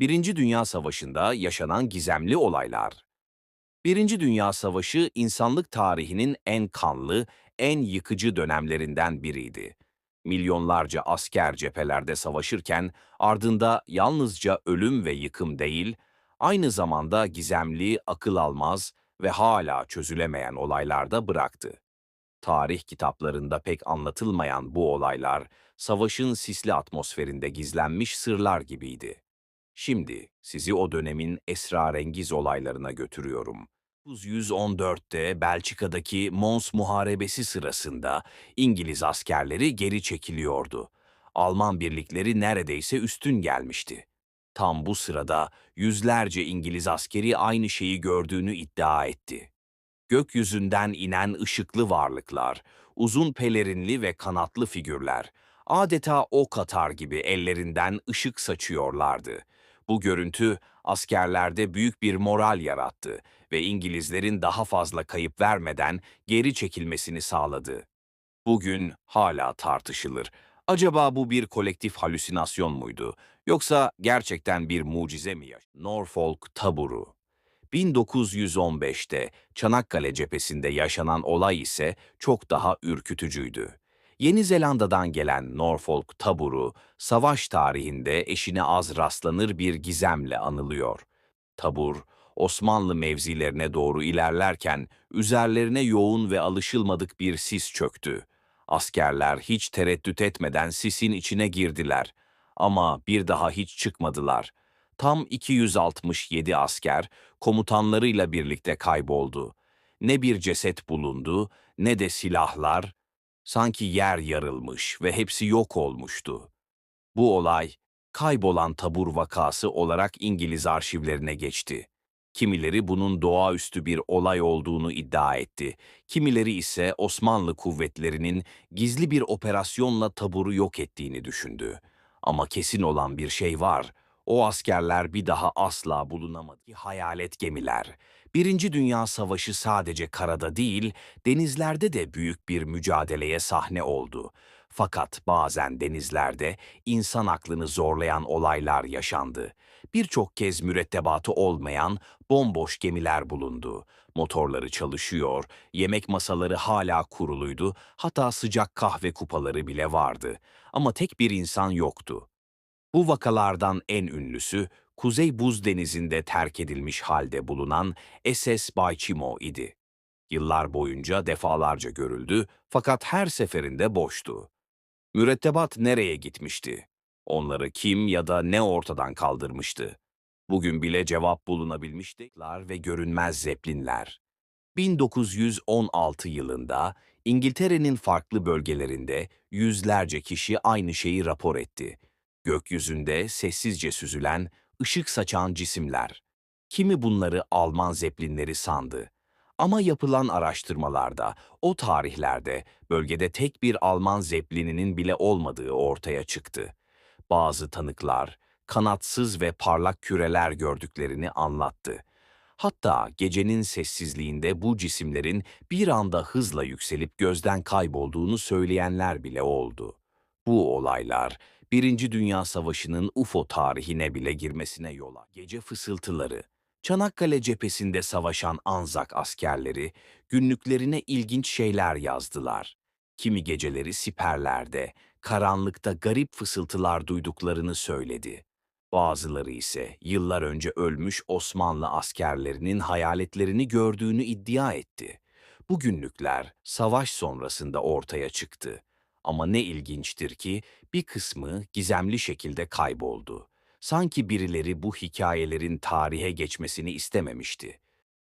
Birinci Dünya Savaşı'nda yaşanan gizemli olaylar. Birinci Dünya Savaşı insanlık tarihinin en kanlı, en yıkıcı dönemlerinden biriydi. Milyonlarca asker cephelerde savaşırken ardında yalnızca ölüm ve yıkım değil, aynı zamanda gizemli, akıl almaz ve hala çözülemeyen olaylar da bıraktı. Tarih kitaplarında pek anlatılmayan bu olaylar, savaşın sisli atmosferinde gizlenmiş sırlar gibiydi. Şimdi sizi o dönemin esrarengiz olaylarına götürüyorum. 1914'te Belçika'daki Mons Muharebesi sırasında İngiliz askerleri geri çekiliyordu. Alman birlikleri neredeyse üstün gelmişti. Tam bu sırada yüzlerce İngiliz askeri aynı şeyi gördüğünü iddia etti. Gökyüzünden inen ışıklı varlıklar, uzun pelerinli ve kanatlı figürler, adeta ok atar gibi ellerinden ışık saçıyorlardı. Bu görüntü askerlerde büyük bir moral yarattı ve İngilizlerin daha fazla kayıp vermeden geri çekilmesini sağladı. Bugün hala tartışılır. Acaba bu bir kolektif halüsinasyon muydu yoksa gerçekten bir mucize mi? Norfolk taburu 1915'te Çanakkale cephesinde yaşanan olay ise çok daha ürkütücüydü. Yeni Zelanda'dan gelen Norfolk taburu, savaş tarihinde eşine az rastlanır bir gizemle anılıyor. Tabur, Osmanlı mevzilerine doğru ilerlerken üzerlerine yoğun ve alışılmadık bir sis çöktü. Askerler hiç tereddüt etmeden sisin içine girdiler. Ama bir daha hiç çıkmadılar. Tam 267 asker komutanlarıyla birlikte kayboldu. Ne bir ceset bulundu, ne de silahlar. Sanki yer yarılmış ve hepsi yok olmuştu. Bu olay, kaybolan tabur vakası olarak İngiliz arşivlerine geçti. Kimileri bunun doğaüstü bir olay olduğunu iddia etti. Kimileri ise Osmanlı kuvvetlerinin gizli bir operasyonla taburu yok ettiğini düşündü. Ama kesin olan bir şey var. O askerler bir daha asla bulunamadı. Hayalet gemiler. Birinci Dünya Savaşı sadece karada değil, denizlerde de büyük bir mücadeleye sahne oldu. Fakat bazen denizlerde insan aklını zorlayan olaylar yaşandı. Birçok kez mürettebatı olmayan bomboş gemiler bulundu. Motorları çalışıyor, yemek masaları hala kuruluydu, hatta sıcak kahve kupaları bile vardı. Ama tek bir insan yoktu. Bu vakalardan en ünlüsü, Kuzey Buz Denizi'nde terk edilmiş halde bulunan SS Baychimo idi. Yıllar boyunca defalarca görüldü fakat her seferinde boştu. Mürettebat nereye gitmişti? Onları kim ya da ne ortadan kaldırmıştı? Bugün bile cevap bulunabilmişti ve görünmez zeplinler. 1916 yılında İngiltere'nin farklı bölgelerinde yüzlerce kişi aynı şeyi rapor etti. Gökyüzünde sessizce süzülen, ışık saçan cisimler. Kimi bunları Alman zeplinleri sandı. Ama yapılan araştırmalarda o tarihlerde bölgede tek bir Alman zeplininin bile olmadığı ortaya çıktı. Bazı tanıklar kanatsız ve parlak küreler gördüklerini anlattı. Hatta gecenin sessizliğinde bu cisimlerin bir anda hızla yükselip gözden kaybolduğunu söyleyenler bile oldu. Bu olaylar Birinci Dünya Savaşı'nın UFO tarihine bile girmesine yol açtı. Gece fısıltıları, Çanakkale cephesinde savaşan Anzak askerleri günlüklerine ilginç şeyler yazdılar. Kimi geceleri siperlerde, karanlıkta garip fısıltılar duyduklarını söyledi. Bazıları ise yıllar önce ölmüş Osmanlı askerlerinin hayaletlerini gördüğünü iddia etti. Bu günlükler savaş sonrasında ortaya çıktı. Ama ne ilginçtir ki bir kısmı gizemli şekilde kayboldu. Sanki birileri bu hikayelerin tarihe geçmesini istememişti.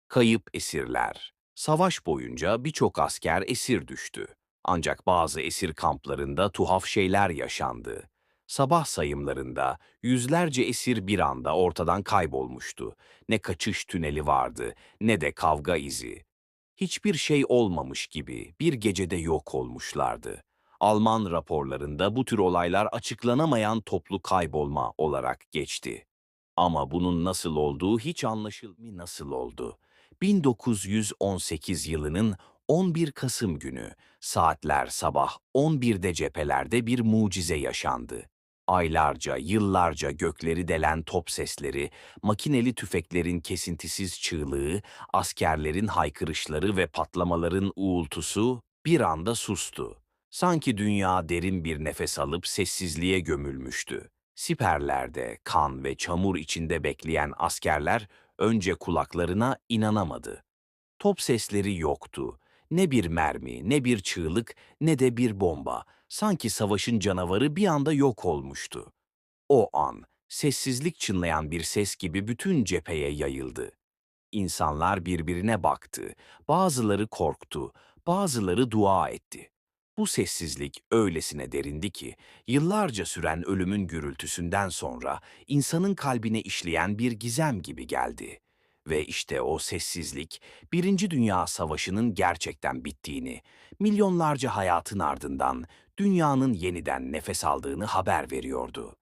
Kayıp esirler. Savaş boyunca birçok asker esir düştü. Ancak bazı esir kamplarında tuhaf şeyler yaşandı. Sabah sayımlarında yüzlerce esir bir anda ortadan kaybolmuştu. Ne kaçış tüneli vardı, ne de kavga izi. Hiçbir şey olmamış gibi bir gecede yok olmuşlardı. Alman raporlarında bu tür olaylar açıklanamayan toplu kaybolma olarak geçti. Ama bunun nasıl olduğu hiç anlaşılmıyor. Nasıl oldu? 1918 yılının 11 Kasım günü saatler sabah 11'de cephelerde bir mucize yaşandı. Aylarca, yıllarca gökleri delen top sesleri, makineli tüfeklerin kesintisiz çığlığı, askerlerin haykırışları ve patlamaların uğultusu bir anda sustu. Sanki dünya derin bir nefes alıp sessizliğe gömülmüştü. Siperlerde, kan ve çamur içinde bekleyen askerler önce kulaklarına inanamadı. Top sesleri yoktu. Ne bir mermi, ne bir çığlık, ne de bir bomba. Sanki savaşın canavarı bir anda yok olmuştu. O an, sessizlik çınlayan bir ses gibi bütün cepheye yayıldı. İnsanlar birbirine baktı. Bazıları korktu, bazıları dua etti. Bu sessizlik öylesine derindi ki, yıllarca süren ölümün gürültüsünden sonra insanın kalbine işleyen bir gizem gibi geldi. Ve işte o sessizlik, Birinci Dünya Savaşı'nın gerçekten bittiğini, milyonlarca hayatın ardından dünyanın yeniden nefes aldığını haber veriyordu.